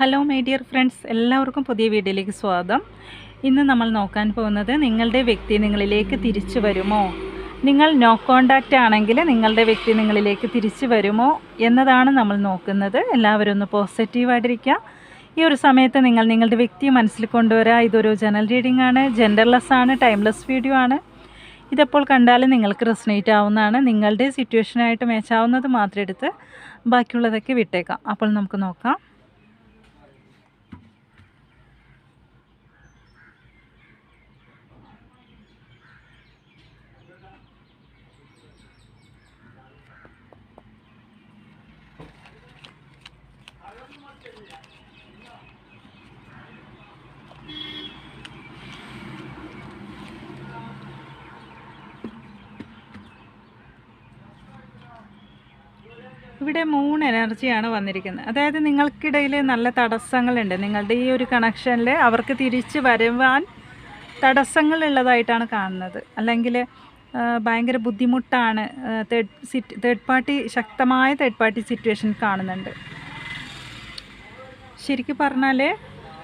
Hello my dear friends എല്ലാവർക്കും പുതിയ വീഡിയോയിലേക്ക് സ്വാഗതം. ഇന്ന് നമ്മൾ നോക്കാൻ പോകുന്നത് നിങ്ങളുടെ വ്യക്തി നിങ്ങളിലേക്ക് തിരിച്ചു വരുമോ? നിങ്ങൾ നോ കോണ്ടാക്റ്റ് ആണെങ്കിൽ നിങ്ങളുടെ വ്യക്തി നിങ്ങളിലേക്ക് തിരിച്ചു വരുമോ എന്നതാണ് നമ്മൾ നോക്കുന്നത്. എല്ലാവരും ഒന്ന് പോസിറ്റീവായിട്ടിരിക്കുക ഈ ഒരു സമയത്ത് നിങ്ങൾ നിങ്ങളുടെ വ്യക്തിയെ മനസ്സിൽ കൊണ്ടുവരിക ഇതൊരു ജനറൽ റീഡിംഗ് ആണ്. ജെൻഡർലെസ് ആണ് ടൈംലെസ് വീഡിയോ ആണ്. ഇതെപ്പോൾ കണ്ടാലും നിങ്ങൾക്ക് റെസനേറ്റ് ആവുന്നതാണ്. നിങ്ങളുടെ സിറ്റുവേഷനായിട്ട് മേച്ചാവുന്നത് മാത്രം എടുത്ത് ബാക്കിയുള്ളതൊക്കെ വിട്ടേക്കാം. അപ്പോൾ നമുക്ക് നോക്കാം. ഇവിടെ മൂന്ന് എനർജിയാണ് വന്നിരിക്കുന്നത്. അതായത് നിങ്ങൾക്കിടയിൽ നല്ല തടസ്സങ്ങളുണ്ട്. നിങ്ങളുടെ ഈ ഒരു കണക്ഷനിൽ അവർക്ക് തിരിച്ച് വരുവാൻ തടസ്സങ്ങളുള്ളതായിട്ടാണ് കാണുന്നത്. അല്ലെങ്കിൽ ഭയങ്കര ബുദ്ധിമുട്ടാണ് തേർഡ് സിറ്റ് തേർഡ് പാർട്ടി ശക്തമായ തേർഡ് പാർട്ടി സിറ്റുവേഷൻ കാണുന്നുണ്ട്. ശരിക്കും പറഞ്ഞാൽ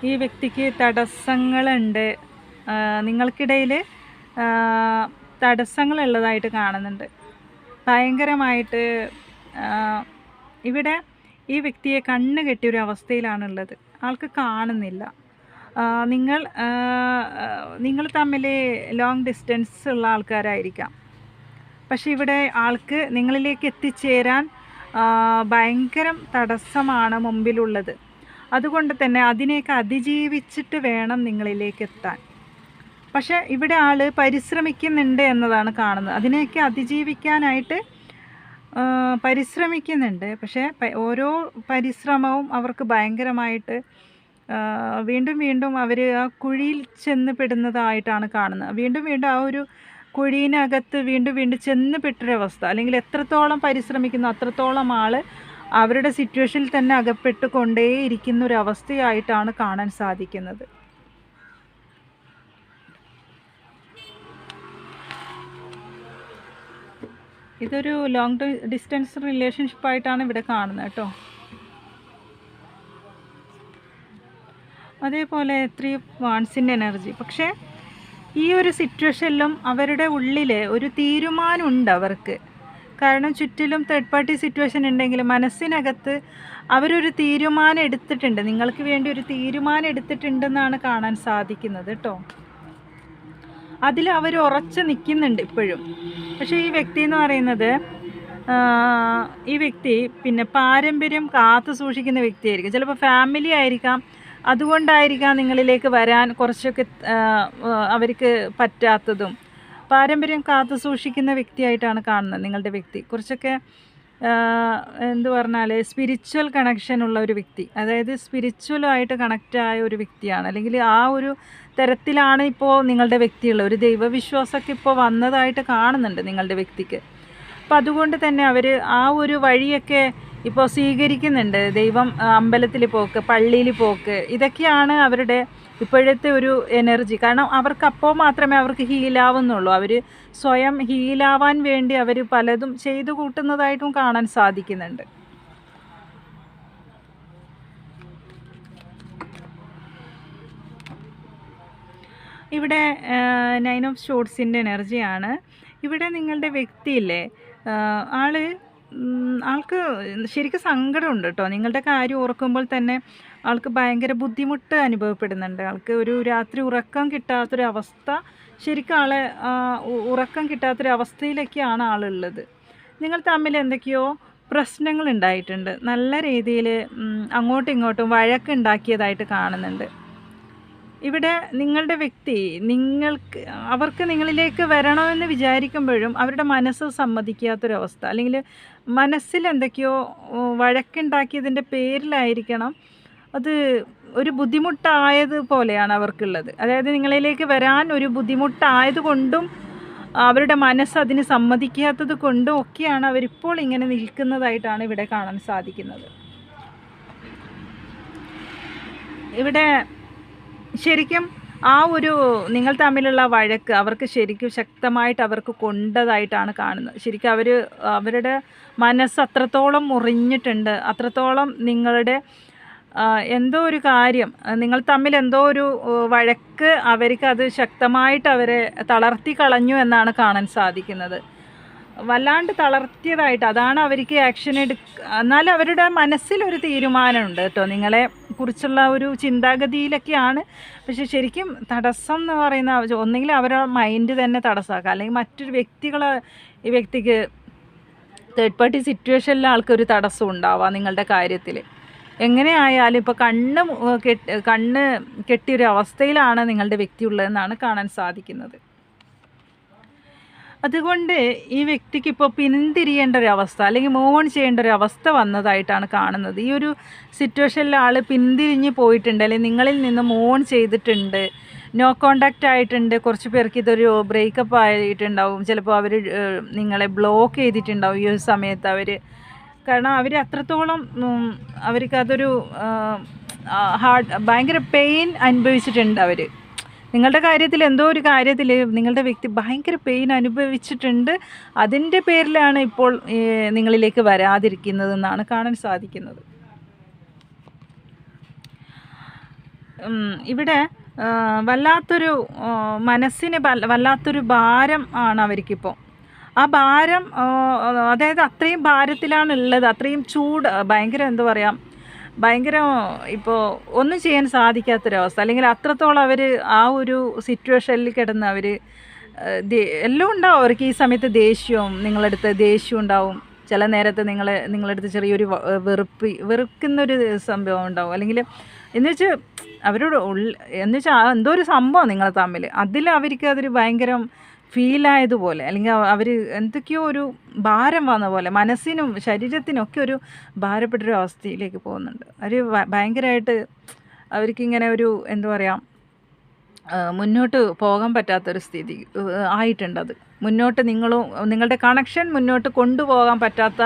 ഈ വ്യക്തിക്ക് തടസ്സങ്ങളുണ്ട്. നിങ്ങൾക്കിടയിൽ തടസ്സങ്ങളുള്ളതായിട്ട് കാണുന്നുണ്ട്. ഭയങ്കരമായിട്ട് ഇവിടെ ഈ വ്യക്തിയെ കണ്ണ് കെട്ടിയ ഒരു അവസ്ഥയിലാണുള്ളത്. ആൾക്ക് കാണുന്നില്ല. നിങ്ങൾ നിങ്ങൾ തമ്മിൽ ലോങ് ഡിസ്റ്റൻസ് ഉള്ള ആൾക്കാരായിരിക്കാം. പക്ഷെ ഇവിടെ ആൾക്ക് നിങ്ങളിലേക്ക് എത്തിച്ചേരാൻ ഭയങ്കര തടസ്സമാണ് മുമ്പിലുള്ളത്. അതുകൊണ്ട് തന്നെ അതിനെയൊക്കെ അതിജീവിച്ചിട്ട് വേണം നിങ്ങളിലേക്ക് എത്താൻ. പക്ഷേ ഇവിടെ ആൾ പരിശ്രമിക്കുന്നുണ്ട് എന്നതാണ് കാണുന്നത്. അതിനെയൊക്കെ അതിജീവിക്കാനായിട്ട് പരിശ്രമിക്കുന്നുണ്ട്. പക്ഷേ ഓരോ പരിശ്രമവും അവർക്ക് ഭയങ്കരമായിട്ട് വീണ്ടും വീണ്ടും അവർ ആ കുഴിയിൽ ചെന്ന് പെടുന്നതായിട്ടാണ് കാണുന്നത്. വീണ്ടും വീണ്ടും ആ ഒരു കുഴീനകത്ത് വീണ്ടും വീണ്ടും ചെന്ന് പെട്ടൊരവസ്ഥ. അല്ലെങ്കിൽ എത്രത്തോളം പരിശ്രമിക്കുന്നു അത്രത്തോളം ആൾ അവരുടെ സിറ്റുവേഷനിൽ തന്നെ അകപ്പെട്ട് കൊണ്ടേയിരിക്കുന്ന ഒരു അവസ്ഥയായിട്ടാണ് കാണാൻ സാധിക്കുന്നത്. ഇതൊരു ലോങ് ഡിസ്റ്റൻസ് റിലേഷൻഷിപ്പായിട്ടാണ് ഇവിടെ കാണുന്നത് കേട്ടോ. അതേപോലെ ത്രീ വാൺസിന്റെ എനർജി പക്ഷേ ഈ ഒരു സിറ്റുവേഷനിലും അവരുടെ ഉള്ളിൽ ഒരു തീരുമാനമുണ്ട് അവർക്ക്. കാരണം ചുറ്റിലും തേർഡ് പാർട്ടി സിറ്റുവേഷൻ ഉണ്ടെങ്കിൽ മനസ്സിനകത്ത് അവരൊരു തീരുമാനം എടുത്തിട്ടുണ്ട്. നിങ്ങൾക്ക് വേണ്ടി ഒരു തീരുമാനം എടുത്തിട്ടുണ്ടെന്നാണ് കാണാൻ സാധിക്കുന്നത് കേട്ടോ. അതിൽ അവർ ഉറച്ചു നിൽക്കുന്നുണ്ട് ഇപ്പോഴും. പക്ഷേ ഈ വ്യക്തി എന്ന് പറയുന്നത് ഈ വ്യക്തി പിന്നെ പാരമ്പര്യം കാത്തു സൂക്ഷിക്കുന്ന വ്യക്തിയായിരിക്കും. ചിലപ്പോൾ ഫാമിലി ആയിരിക്കാം. അതുകൊണ്ടായിരിക്കാം നിങ്ങളിലേക്ക് വരാൻ കുറച്ചൊക്കെ അവർക്ക് പറ്റാത്തതും. പാരമ്പര്യം കാത്തു സൂക്ഷിക്കുന്ന വ്യക്തിയായിട്ടാണ് കാണുന്നത് നിങ്ങളുടെ വ്യക്തി. കുറച്ചൊക്കെ എന്തു പറഞ്ഞാൽ സ്പിരിച്വൽ കണക്ഷൻ ഉള്ള ഒരു വ്യക്തി. അതായത് സ്പിരിച്വലായിട്ട് കണക്റ്റായ ഒരു വ്യക്തിയാണ്. അല്ലെങ്കിൽ ആ ഒരു തരത്തിലാണ് ഇപ്പോൾ നിങ്ങളുടെ വ്യക്തിയുള്ള ഒരു ദൈവവിശ്വാസമൊക്കെ ഇപ്പോൾ വന്നതായിട്ട് കാണുന്നുണ്ട് നിങ്ങളുടെ വ്യക്തിക്ക്. അപ്പോൾ അതുകൊണ്ട് തന്നെ അവർ ആ ഒരു വഴിയൊക്കെ ഇപ്പോൾ സ്വീകരിക്കുന്നുണ്ട്. ദൈവം അമ്പലത്തിൽ പോക്ക് പള്ളിയിൽ പോക്ക് ഇതൊക്കെയാണ് അവരുടെ ഇപ്പോഴത്തെ ഒരു എനർജി. കാരണം അവർക്ക് അപ്പോൾ മാത്രമേ അവർക്ക് ഹീലാവുന്നുള്ളൂ. അവർ സ്വയം ഹീലാവാൻ വേണ്ടി അവർ പലതും ചെയ്തു കൂട്ടുന്നതായിട്ടും കാണാൻ സാധിക്കുന്നുണ്ട്. ഇവിടെ നയൻ ഓഫ് ഷോർട്സിന്റെ എനർജിയാണ്. ഇവിടെ നിങ്ങളുടെ വ്യക്തിയില്ലേ ആൾ ആൾക്ക് ശരിക്കും സങ്കടമുണ്ട് കേട്ടോ നിങ്ങളുടെ കാര്യം ഓർക്കുമ്പോൾ തന്നെ ആൾക്ക് ഭയങ്കര ബുദ്ധിമുട്ട് അനുഭവപ്പെടുന്നുണ്ട്. ആൾക്ക് ഒരു രാത്രി ഉറക്കം കിട്ടാത്തൊരവസ്ഥ ശരിക്കും ആളെ ഉറക്കം കിട്ടാത്തൊരവസ്ഥയിലൊക്കെയാണ് ആളുള്ളത്. നിങ്ങൾ തമ്മിൽ എന്തൊക്കെയോ പ്രശ്നങ്ങൾ ഉണ്ടായിട്ടുണ്ട്. നല്ല രീതിയിൽ അങ്ങോട്ടും ഇങ്ങോട്ടും വഴക്കുണ്ടാക്കിയതായിട്ട് കാണുന്നുണ്ട്. ഇവിടെ നിങ്ങളുടെ വ്യക്തി നിങ്ങൾക്ക് അവർക്ക് നിങ്ങളിലേക്ക് വരണമെന്ന് വിചാരിക്കുമ്പോഴും അവരുടെ മനസ്സ് സമ്മതിക്കാത്തൊരവസ്ഥ. അല്ലെങ്കിൽ മനസ്സിൽ എന്തൊക്കെയോ വഴക്കുണ്ടാക്കിയതിന്റെ പേരിലായിരിക്കണം അത് ഒരു ബുദ്ധിമുട്ടായത് പോലെയാണ് അവർക്കുള്ളത്. അതായത് നിങ്ങളിലേക്ക് വരാൻ ഒരു ബുദ്ധിമുട്ടായത് കൊണ്ടും അവരുടെ മനസ്സ് അതിന് സമ്മതിക്കാത്തത് കൊണ്ടും ഒക്കെയാണ് അവരിപ്പോൾ ഇങ്ങനെ നിൽക്കുന്നതായിട്ടാണ് ഇവിടെ കാണാൻ സാധിക്കുന്നത്. ഇവിടെ ശരിക്കും ആ ഒരു നിങ്ങൾ തമ്മിലുള്ള വഴക്ക് അവർക്ക് ശരിക്കും ശക്തമായിട്ട് അവർക്ക് കൊണ്ടതായിട്ടാണ് കാണുന്നത്. ശരിക്കും അവർ അവരുടെ മനസ്സ് അത്രത്തോളം മുറിഞ്ഞിട്ടുണ്ട് അത്രത്തോളം നിങ്ങളുടെ എന്തോ ഒരു കാര്യം നിങ്ങൾ തമ്മിൽ എന്തോ ഒരു വഴക്ക് അവർക്ക് അത് ശക്തമായിട്ട് അവരെ തളർത്തി കളഞ്ഞു എന്നാണ് കാണാൻ സാധിക്കുന്നത്. വല്ലാണ്ട് തളർത്തിയതായിട്ട് അതാണ് അവർക്ക് ആക്ഷൻ എടുക്ക എന്നാൽ അവരുടെ മനസ്സിലൊരു തീരുമാനമുണ്ട് കേട്ടോ. നിങ്ങളെ കുറിച്ചുള്ള ഒരു ചിന്താഗതിയിലൊക്കെയാണ്. പക്ഷെ ശരിക്കും തടസ്സം എന്ന് പറയുന്ന ഒന്നെങ്കിൽ അവരുടെ മൈൻഡ് തന്നെ തടസ്സമാക്കുക. അല്ലെങ്കിൽ മറ്റൊരു വ്യക്തികളെ ഈ വ്യക്തിക്ക് തേർഡ് പാർട്ടി സിറ്റുവേഷനിലെ ആൾക്കൊരു തടസ്സം ഉണ്ടാവുക നിങ്ങളുടെ കാര്യത്തിൽ എങ്ങനെയായാലും ഇപ്പോൾ കണ്ണ് കെട്ടി കണ്ണ് കെട്ടിയൊരു അവസ്ഥയിലാണ് നിങ്ങളുടെ വ്യക്തി ഉള്ളതെന്നാണ് കാണാൻ സാധിക്കുന്നത്. അതുകൊണ്ട് ഈ വ്യക്തിക്ക് ഇപ്പോൾ പിന്തിരിയേണ്ട ഒരു അവസ്ഥ അല്ലെങ്കിൽ മൂവ് ഓൺ ചെയ്യേണ്ട ഒരു അവസ്ഥ വന്നതായിട്ടാണ് കാണുന്നത്. ഈ ഒരു സിറ്റുവേഷനിൽ ആൾ പിന്തിരിഞ്ഞ് പോയിട്ടുണ്ട് അല്ലെങ്കിൽ നിങ്ങളിൽ നിന്ന് മൂവ് ഓൺ ചെയ്തിട്ടുണ്ട് നോ കോണ്ടാക്റ്റ് ആയിട്ടുണ്ട് കുറച്ച് പേർക്ക് ഇതൊരു ബ്രേക്കപ്പ് ആയിട്ടുണ്ടാവും ചിലപ്പോൾ അവർ നിങ്ങളെ ബ്ലോക്ക് ചെയ്തിട്ടുണ്ടാവും ഈ ഒരു സമയത്ത് അവർ കാരണം അവർ അത്രത്തോളം അവർക്കതൊരു ഹാർഡ് ഭയങ്കര പെയിൻ അനുഭവിച്ചിട്ടുണ്ട് അവർ നിങ്ങളുടെ കാര്യത്തിൽ എന്തോ ഒരു കാര്യത്തിൽ നിങ്ങളുടെ വ്യക്തി ഭയങ്കര പെയിൻ അനുഭവിച്ചിട്ടുണ്ട്. അതിന്റെ പേരിലാണ് ഇപ്പോൾ നിങ്ങളിലേക്ക് വരാതിരിക്കുന്നതെന്നാണ് കാണാൻ സാധിക്കുന്നത്. ഇവിടെ വല്ലാത്തൊരു മനസ്സിന് വല്ലാത്തൊരു ഭാരം ആണ് അവർക്കിപ്പോൾ. ആ ഭാരം അതായത് അത്രയും ഭാരത്തിലാണ് ഉള്ളത് അത്രയും ചൂട് ഭയങ്കര എന്താ പറയുക ഭയങ്കര ഇപ്പോൾ ഒന്നും ചെയ്യാൻ സാധിക്കാത്തൊരവസ്ഥ. അല്ലെങ്കിൽ അത്രത്തോളം അവർ ആ ഒരു സിറ്റുവേഷനിൽ കിടന്ന് അവർ എല്ലാം ഉണ്ടാവും. അവർക്ക് ഈ സമയത്ത് ദേഷ്യവും നിങ്ങളടുത്ത് ദേഷ്യവും ഉണ്ടാവും. ചില നേരത്ത് നിങ്ങളെ നിങ്ങളടുത്ത് ചെറിയൊരു വെറുപ്പ് വെറുക്കുന്നൊരു സംഭവം ഉണ്ടാവും. അല്ലെങ്കിൽ എന്ന് വെച്ച് അവരോട് ഉള്ള എന്ന് വെച്ചാൽ എന്തോ ഒരു സംഭവം നിങ്ങളെ തമ്മിൽ അതിൽ അവർക്ക് അതൊരു ഭയങ്കര ഫീലായതുപോലെ അല്ലെങ്കിൽ അവർ എന്തൊക്കെയോ ഒരു ഭാരം വന്ന പോലെ മനസ്സിനും ശരീരത്തിനൊക്കെ ഒരു ഭാരപ്പെട്ടൊരു അവസ്ഥയിലേക്ക് പോകുന്നുണ്ട്. അവർ ഭയങ്കരമായിട്ട് അവർക്കിങ്ങനെ ഒരു എന്താ പറയുക മുന്നോട്ട് പോകാൻ പറ്റാത്തൊരു സ്ഥിതി ആയിട്ടുണ്ട് അത്. മുന്നോട്ട് നിങ്ങളും നിങ്ങളുടെ കണക്ഷൻ മുന്നോട്ട് കൊണ്ടുപോകാൻ പറ്റാത്ത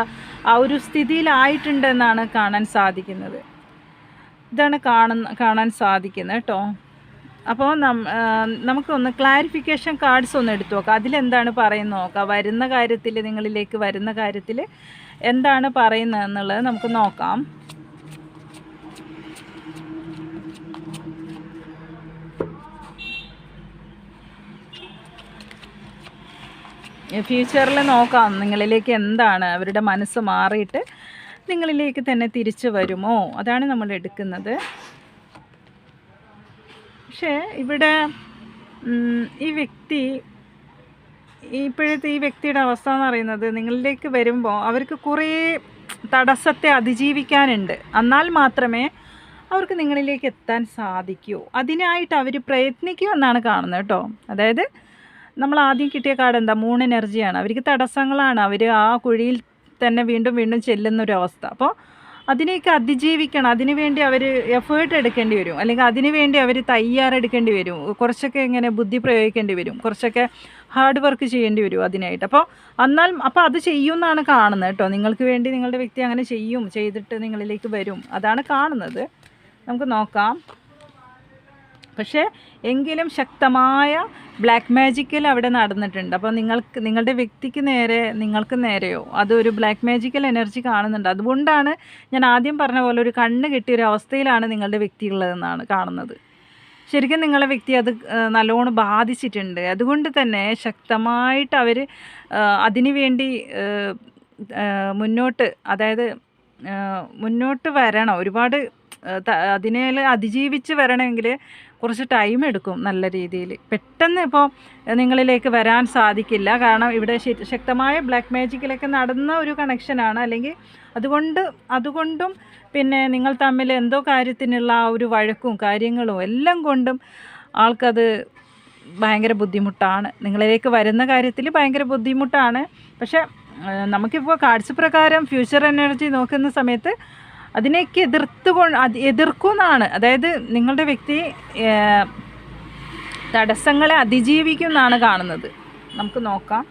ആ ഒരു സ്ഥിതിയിലായിട്ടുണ്ടെന്നാണ് കാണാൻ സാധിക്കുന്നത്. ഇതാണ് കാണുന്ന കാണാൻ സാധിക്കുന്നത് കേട്ടോ. അപ്പോൾ നമുക്കൊന്ന് ക്ലാരിഫിക്കേഷൻ കാർഡ്സ് ഒന്ന് എടുത്തു നോക്കാം. അതിലെന്താണ് പറയുന്നത് നോക്കാം. വരുന്ന കാര്യത്തിൽ നിങ്ങളിലേക്ക് വരുന്ന കാര്യത്തിൽ എന്താണ് പറയുന്നത് എന്നുള്ളത് നമുക്ക് നോക്കാം. ഫ്യൂച്ചറിൽ നോക്കാം. നിങ്ങളിലേക്ക് എന്താണ് അവരുടെ മനസ്സ് മാറിയിട്ട് നിങ്ങളിലേക്ക് തന്നെ തിരിച്ചു വരുമോ? അതാണ് നമ്മൾ എടുക്കുന്നത്. പക്ഷേ ഇവിടെ ഈ വ്യക്തി ഇപ്പോഴത്തെ ഈ വ്യക്തിയുടെ അവസ്ഥ എന്ന് പറയുന്നത് നിങ്ങളിലേക്ക് വരുമ്പോൾ അവർക്ക് കുറേ തടസ്സത്തെ അതിജീവിക്കാനുണ്ട്. എന്നാൽ മാത്രമേ അവർക്ക് നിങ്ങളിലേക്ക് എത്താൻ സാധിക്കൂ. അതിനായിട്ട് അവർ പ്രയത്നിക്കൂ എന്നാണ് കാണുന്നത് കേട്ടോ. അതായത് നമ്മൾ ആദ്യം കിട്ടിയ കാർഡ് എന്താ? മൂൺ എനർജിയാണ്. അവർക്ക് തടസ്സങ്ങളാണ്. അവർ ആ കുഴിയിൽ തന്നെ വീണ്ടും വീണ്ടും ചെല്ലുന്നൊരവസ്ഥ. അപ്പോൾ അതിനെയൊക്കെ അതിജീവിക്കണം. അതിനുവേണ്ടി അവർ എഫേർട്ട് എടുക്കേണ്ടി വരും. അല്ലെങ്കിൽ അതിനുവേണ്ടി അവർ തയ്യാറെടുക്കേണ്ടി വരും. കുറച്ചൊക്കെ ഇങ്ങനെ ബുദ്ധി പ്രയോഗിക്കേണ്ടി വരും. കുറച്ചൊക്കെ ഹാർഡ് വർക്ക് ചെയ്യേണ്ടി വരും അതിനായിട്ട്. അപ്പോൾ എന്നാൽ അപ്പോൾ അത് ചെയ്യുമെന്നാണ് കാണുന്നത് കേട്ടോ. നിങ്ങൾക്ക് വേണ്ടി നിങ്ങളുടെ വ്യക്തി അങ്ങനെ ചെയ്യും. ചെയ്തിട്ട് നിങ്ങളിലേക്ക് വരും. അതാണ് കാണുന്നത്. നമുക്ക് നോക്കാം. പക്ഷേ എങ്കിലും ശക്തമായ ബ്ലാക്ക് മാജിക്കൽ അവിടെ നടന്നിട്ടുണ്ട്. അപ്പോൾ നിങ്ങൾക്ക് നിങ്ങളുടെ വ്യക്തിക്ക് നേരെ നിങ്ങൾക്ക് നേരെയോ അതൊരു ബ്ലാക്ക് മാജിക്കൽ എനർജി കാണുന്നുണ്ട്. അതുകൊണ്ടാണ് ഞാൻ ആദ്യം പറഞ്ഞ പോലെ ഒരു കണ്ണ് കിട്ടിയ ഒരു അവസ്ഥയിലാണ് നിങ്ങളുടെ വ്യക്തി ഉള്ളതെന്നാണ് കാണുന്നത്. ശരിക്കും നിങ്ങളെ വ്യക്തി അത് നല്ലോണം ബാധിച്ചിട്ടുണ്ട്. അതുകൊണ്ട് തന്നെ ശക്തമായിട്ട് അവർ അതിനു വേണ്ടി മുന്നോട്ട് അതായത് മുന്നോട്ട് വരണം. ഒരുപാട് അതിനെ അതിജീവിച്ച് വരണമെങ്കിൽ കുറച്ച് ടൈം എടുക്കും നല്ല രീതിയിൽ പെട്ടെന്ന് ഇപ്പോൾ നിങ്ങളിലേക്ക് വരാൻ സാധിക്കില്ല. കാരണം ഇവിടെ ശക്തമായ ബ്ലാക്ക് മാജിക്കിലൊക്കെ നടന്ന ഒരു കണക്ഷനാണ് അല്ലെങ്കിൽ അതുകൊണ്ട് അതുകൊണ്ടും പിന്നെ നിങ്ങൾ തമ്മിൽ എന്തോ കാര്യത്തിനുള്ള ആ ഒരു വഴക്കും കാര്യങ്ങളും എല്ലാം കൊണ്ടും ആൾക്കത് ഭയങ്കര ബുദ്ധിമുട്ടാണ്. നിങ്ങളിലേക്ക് വരുന്ന കാര്യത്തിൽ ഭയങ്കര ബുദ്ധിമുട്ടാണ്. പക്ഷേ നമുക്കിപ്പോൾ കാഴ്ച പ്രകാരം ഫ്യൂച്ചർ എനർജി നോക്കുന്ന സമയത്ത് അതിനെയൊക്കെ എതിർത്ത് എതിർക്കുന്നതാണ് അതായത് നിങ്ങളുടെ വ്യക്തി തടസ്സങ്ങളെ അതിജീവിക്കുന്നതാണ് കാണുന്നത്. നമുക്ക് നോക്കാം.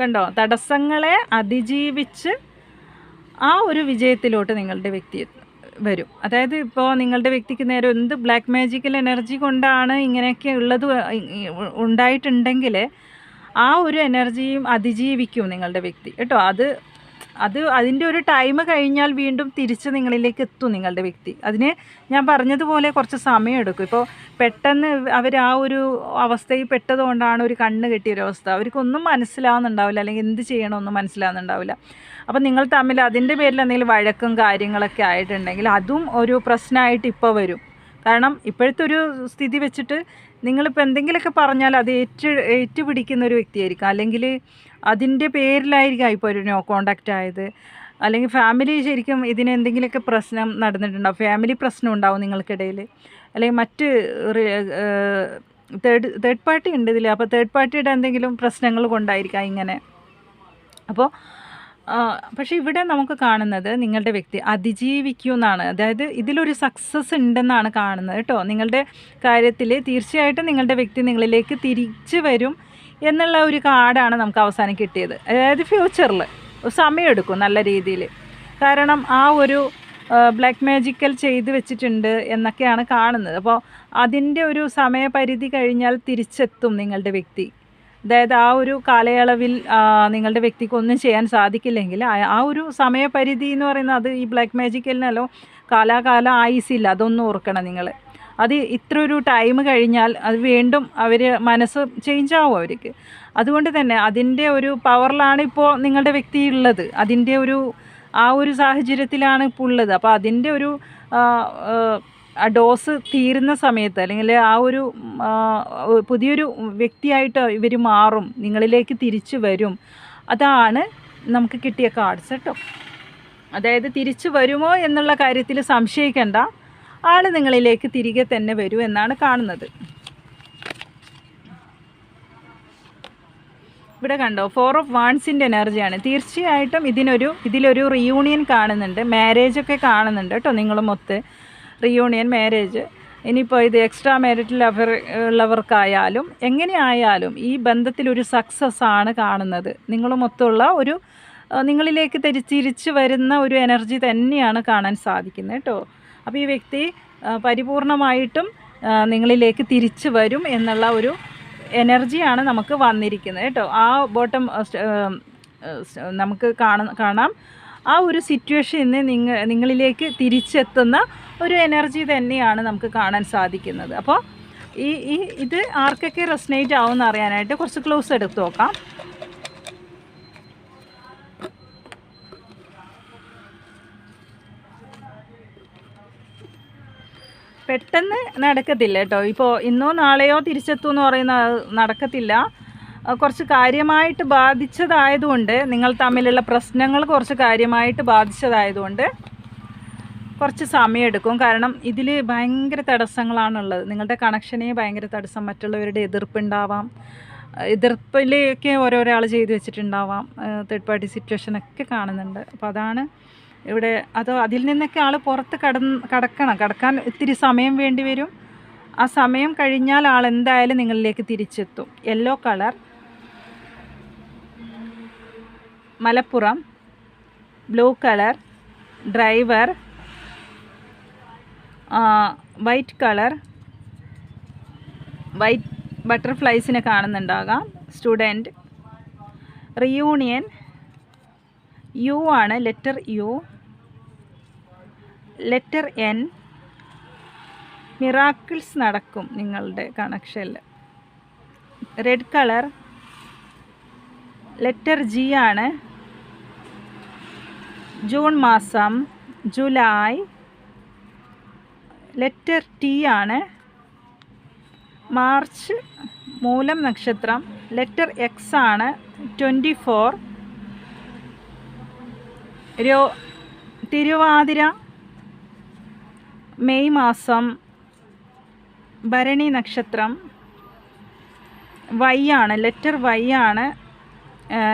കണ്ടോ? തടസ്സങ്ങളെ അതിജീവിച്ച് ആ ഒരു വിജയത്തിലോട്ട് നിങ്ങളുടെ വ്യക്തി വരും. അതായത് ഇപ്പോൾ നിങ്ങളുടെ വ്യക്തിക്ക് നേരെ എന്ത് ബ്ലാക്ക് മാജിക്കൽ എനർജി കൊണ്ടാണ് ഇങ്ങനെയൊക്കെ ഉള്ളത് ഉണ്ടായിട്ടുണ്ടെങ്കിൽ ആ ഒരു എനർജിയും അതിജീവിക്കും നിങ്ങളുടെ വ്യക്തി. കേട്ടോ? അത് അത് അതിന്റെ ഒരു ടൈം കഴിഞ്ഞാൽ വീണ്ടും തിരിച്ച് നിങ്ങളിലേക്ക് എത്തും നിങ്ങളുടെ വ്യക്തി. അതിന് ഞാൻ പറഞ്ഞതുപോലെ കുറച്ച് സമയം എടുക്കും. ഇപ്പോൾ പെട്ടെന്ന് അവർ ആ ഒരു അവസ്ഥയിൽ പെട്ടതുകൊണ്ടാണ് ഒരു കണ്ണ് കെട്ടിയ ഒരു അവസ്ഥ. അവർക്കൊന്നും മനസ്സിലാവുന്നുണ്ടാവില്ല. അല്ലെങ്കിൽ എന്ത് ചെയ്യണമെന്നും മനസ്സിലാവുന്നുണ്ടാവില്ല. അപ്പം നിങ്ങൾ തമ്മിൽ അതിന്റെ പേരിൽ എന്തെങ്കിലും വഴക്കും കാര്യങ്ങളൊക്കെ ആയിട്ടുണ്ടെങ്കിൽ അതും ഒരു പ്രശ്നമായിട്ട് ഇപ്പോൾ വരും. കാരണം ഇപ്പോഴത്തെ ഒരു സ്ഥിതി വെച്ചിട്ട് നിങ്ങളിപ്പോൾ എന്തെങ്കിലുമൊക്കെ പറഞ്ഞാൽ അത് ഏറ്റു ഏറ്റുപിടിക്കുന്ന ഒരു വ്യക്തിയായിരിക്കും. അല്ലെങ്കിൽ അതിന്റെ പേരിലായിരിക്കും ഇപ്പോൾ ഒരു നോ കോണ്ടാക്റ്റ് ആയത്. അല്ലെങ്കിൽ ഫാമിലി ശരിക്കും ഇതിന് എന്തെങ്കിലുമൊക്കെ പ്രശ്നം നടന്നിട്ടുണ്ടാവും ഫാമിലി പ്രശ്നം ഉണ്ടാവും നിങ്ങൾക്കിടയിൽ. അല്ലെങ്കിൽ മറ്റ് തേർഡ് തേർഡ് പാർട്ടി ഉണ്ട് ഇതിൽ. അപ്പോൾ തേർഡ് പാർട്ടിയുടെ എന്തെങ്കിലും പ്രശ്നങ്ങൾ കൊണ്ടായിരിക്കാം ഇങ്ങനെ. അപ്പോൾ പക്ഷേ ഇവിടെ നമുക്ക് കാണുന്നത് നിങ്ങളുടെ വ്യക്തി അതിജീവിക്കൂ എന്നാണ് അതായത് ഇതിലൊരു സക്സസ് ഉണ്ടെന്നാണ് കാണുന്നത് കേട്ടോ. നിങ്ങളുടെ കാര്യത്തിൽ തീർച്ചയായിട്ടും നിങ്ങളുടെ വ്യക്തി നിങ്ങളിലേക്ക് തിരിച്ചു വരും എന്നുള്ള ഒരു കാർഡാണ് നമുക്ക് അവസാനം കിട്ടിയത്. അതായത് ഫ്യൂച്ചറിൽ സമയമെടുക്കും നല്ല രീതിയിൽ കാരണം ആ ഒരു ബ്ലാക്ക് മാജിക്കൽ ചെയ്ത് വെച്ചിട്ടുണ്ട് എന്നൊക്കെയാണ് കാണുന്നത്. അപ്പോൾ അതിന്റെ ഒരു സമയപരിധി കഴിഞ്ഞാൽ തിരിച്ചെത്തും നിങ്ങളുടെ വ്യക്തി. അതായത് ആ ഒരു കാലയളവിൽ നിങ്ങളുടെ വ്യക്തിക്ക് ഒന്നും ചെയ്യാൻ സാധിക്കില്ലെങ്കിൽ ആ ഒരു സമയപരിധി എന്ന് പറയുന്നത് അത് ഈ ബ്ലാക്ക് മാജിക്കലിനല്ലോ കാലാകാലം ആയുസില്ല അതൊന്നും ഓർക്കണം നിങ്ങൾ അത് ഇത്ര ഒരു ടൈം കഴിഞ്ഞാൽ അത് വീണ്ടും അവർ മനസ്സ് ചേഞ്ച് ആവും അവർക്ക്. അതുകൊണ്ട് തന്നെ അതിന്റെ ഒരു പവറിലാണ് ഇപ്പോൾ നിങ്ങളുടെ വ്യക്തി ഉള്ളത്. അതിന്റെ ഒരു ആ ഒരു സാഹചര്യത്തിലാണ് ഇപ്പോൾ ഉള്ളത്. അപ്പോൾ അതിന്റെ ഒരു ആ, ഡോസ് തീരുന്ന സമയത്ത് അല്ലെങ്കിൽ ആ ഒരു പുതിയൊരു വ്യക്തിയായിട്ട് ഇവർ മാറും നിങ്ങളിലേക്ക് തിരിച്ചു വരും അതാണ് നമുക്ക് കിട്ടിയ കാർഡ്സ് കേട്ടോ അതായത് തിരിച്ചു വരുമോ എന്നുള്ള കാര്യത്തിൽ സംശയിക്കേണ്ട. ആൾ നിങ്ങളിലേക്ക് തിരികെ തന്നെ വരും എന്നാണ് കാണുന്നത്. ഇവിടെ കണ്ടോ ഫോർ ഓഫ് വാൺസിന്റെ എനർജിയാണ്. തീർച്ചയായിട്ടും ഇതിനൊരു ഇതിലൊരു റിയൂണിയൻ കാണുന്നുണ്ട്. മാരേജൊക്കെ കാണുന്നുണ്ട് കേട്ടോ നിങ്ങളും ഒത്ത്. റിയൂണിയൻ മാരേജ് ഇനിയിപ്പോൾ ഇത് എക്സ്ട്രാ മാരിറ്റൽ അഫയർ ഉള്ളവർക്കായാലും എങ്ങനെയായാലും ഈ ബന്ധത്തിലൊരു സക്സസ് ആണ് കാണുന്നത്. നിങ്ങളുമൊത്തുള്ള ഒരു നിങ്ങളിലേക്ക് തിരിച്ചിരിച്ച് തിരിച്ച് വരുന്ന ഒരു എനർജി തന്നെയാണ് കാണാൻ സാധിക്കുന്നത് കേട്ടോ. അപ്പോൾ ഈ വ്യക്തി പരിപൂർണമായിട്ടും നിങ്ങളിലേക്ക് തിരിച്ചു വരും എന്നുള്ള ഒരു എനർജിയാണ് നമുക്ക് വന്നിരിക്കുന്നത് കേട്ടോ. ആ ബോട്ടം നമുക്ക് കാണാം. ആ ഒരു സിറ്റുവേഷൻ ഇന്ന് നിങ്ങൾ നിങ്ങളിലേക്ക് തിരിച്ചെത്തുന്ന ഒരു എനർജി തന്നെയാണ് നമുക്ക് കാണാൻ സാധിക്കുന്നത്. അപ്പോൾ ഈ ഈ ഇത് ആർക്കൊക്കെ റെസ്നേറ്റ് ആവുമെന്ന് അറിയാനായിട്ട് കുറച്ച് ക്ലോസ് എടുത്ത് നോക്കാം. പെട്ടെന്ന് നടക്കത്തില്ല കേട്ടോ. ഇപ്പോൾ ഇന്നോ നാളെയോ തിരിച്ചെത്തുമെന്ന് പറയുന്ന നടക്കത്തില്ല. കുറച്ച് കാര്യമായിട്ട് ബാധിച്ചതായതുകൊണ്ട് നിങ്ങൾ തമ്മിലുള്ള പ്രശ്നങ്ങൾ കുറച്ച് കാര്യമായിട്ട് ബാധിച്ചതായതുകൊണ്ട് കുറച്ച് സമയമെടുക്കും. കാരണം ഇതിൽ ഭയങ്കര തടസ്സങ്ങളാണുള്ളത്. നിങ്ങളുടെ കണക്ഷനെ ഭയങ്കര തടസ്സം മറ്റുള്ളവരുടെ എതിർപ്പുണ്ടാവാം. ഓരോരോ ഓരോരാൾ ചെയ്തു വെച്ചിട്ടുണ്ടാവാം. തേർഡ് പാർട്ടി സിറ്റുവേഷനൊക്കെ കാണുന്നുണ്ട്. അപ്പോൾ അതാണ് ഇവിടെ അത് അതിൽ നിന്നൊക്കെ ആൾ പുറത്ത് കടന്ന് കടക്കണം. കടക്കാൻ ഇത്തിരി സമയം വേണ്ടി വരും. ആ സമയം കഴിഞ്ഞാൽ ആൾ എന്തായാലും നിങ്ങളിലേക്ക് തിരിച്ചെത്തും. Yellow colour Malappuram blue colour driver white colour white ബട്ടർഫ്ലൈസിനെ കാണുന്നുണ്ടാകാം. സ്റ്റുഡന്റ് റിയൂണിയൻ യു ആണ് letter U letter N miracles നടക്കും നിങ്ങളുടെ കണക്ഷനിൽ. റെഡ് കളർ ലെറ്റർ ജി ആണ് ജൂൺ മാസം ജൂലൈ. ലെറ്റർ ടി ആണ്. മാർച്ച് മൂലം നക്ഷത്രം. ലെറ്റർ എക്സ് ആണ്. Twenty four. രോ തിരുവാതിര. മെയ് മാസം ഭരണി നക്ഷത്രം. വൈ ആണ്. ലെറ്റർ വൈ ആണ്.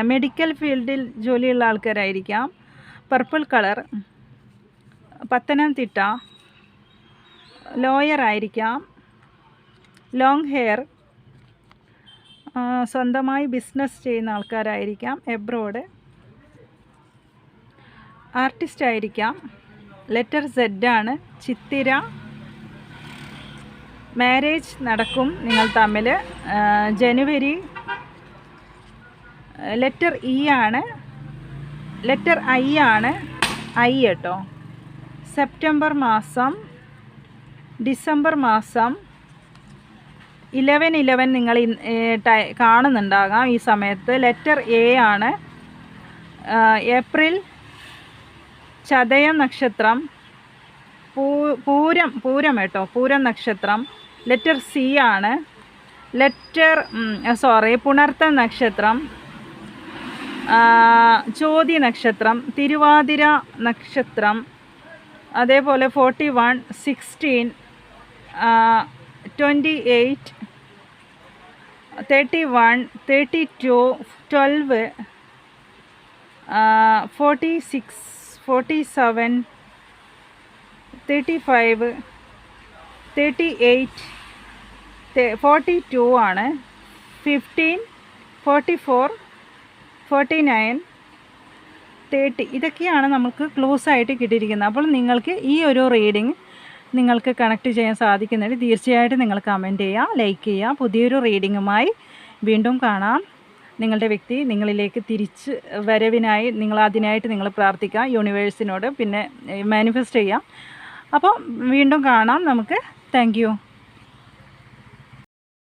മെഡിക്കൽ ഫീൽഡിൽ ജോലിയുള്ള ആൾക്കാരായിരിക്കാം. Purple colour Pathanamthitta. ലോയർ ആയിരിക്കാം. ലോങ് ഹെയർ സ്വന്തമായി ബിസിനസ് ചെയ്യുന്ന ആൾക്കാരായിരിക്കാം എബ്രോഡ് ആർട്ടിസ്റ്റ് ആയിരിക്കാം. ലെറ്റർ സെഡ് ആണ്. ചിത്തിര. മാരേജ് നടക്കും നിങ്ങൾ തമ്മിൽ ജനുവരി. ലെറ്റർ ഇ ആണ്. ലെറ്റർ ഐ ആണ്. ഐ കേട്ടോ. സെപ്റ്റംബർ മാസം ഡിസംബർ മാസം ഇലവൻ ഇലവൻ നിങ്ങൾ കാണുന്നുണ്ടാകാം ഈ സമയത്ത്. ലെറ്റർ എ ആണ്. ഏപ്രിൽ ചതയം നക്ഷത്രം പൂ പൂരം പൂരം കേട്ടോ പൂരം നക്ഷത്രം. ലെറ്റർ സി ആണ്. ലെറ്റർ സോറി പുണർത്തം നക്ഷത്രം ചോതി നക്ഷത്രം തിരുവാതിര നക്ഷത്രം അതേപോലെ forty one sixteen twenty eight thirty one thirty two twelve forty six forty seven thirty five thirty eight forty two ആണ് fifteen forty four forty nine thirty ഇതൊക്കെയാണ് നമുക്ക് ക്ലോസ് ആയിട്ട് കിട്ടിയിരിക്കുന്നത്. അപ്പോൾ നിങ്ങൾക്ക് ഈ ഒരു റീഡിങ് നിങ്ങൾക്ക് കണക്ട് ചെയ്യാൻ സാധിക്കുന്നുണ്ട്. തീർച്ചയായിട്ടും നിങ്ങൾ കമന്റ് ചെയ്യുക ലൈക്ക് ചെയ്യുക. പുതിയൊരു റീഡിങ്ങുമായി വീണ്ടും കാണാം. നിങ്ങളുടെ വ്യക്തി നിങ്ങളിലേക്ക് തിരിച്ച് വരവിനായി നിങ്ങൾ അതിനായിട്ട് നിങ്ങൾ പ്രാർത്ഥിക്കുക. യൂണിവേഴ്സിനോട് പിന്നെ മാനിഫെസ്റ്റ് ചെയ്യാം. അപ്പോൾ വീണ്ടും കാണാം. നമുക്ക് താങ്ക്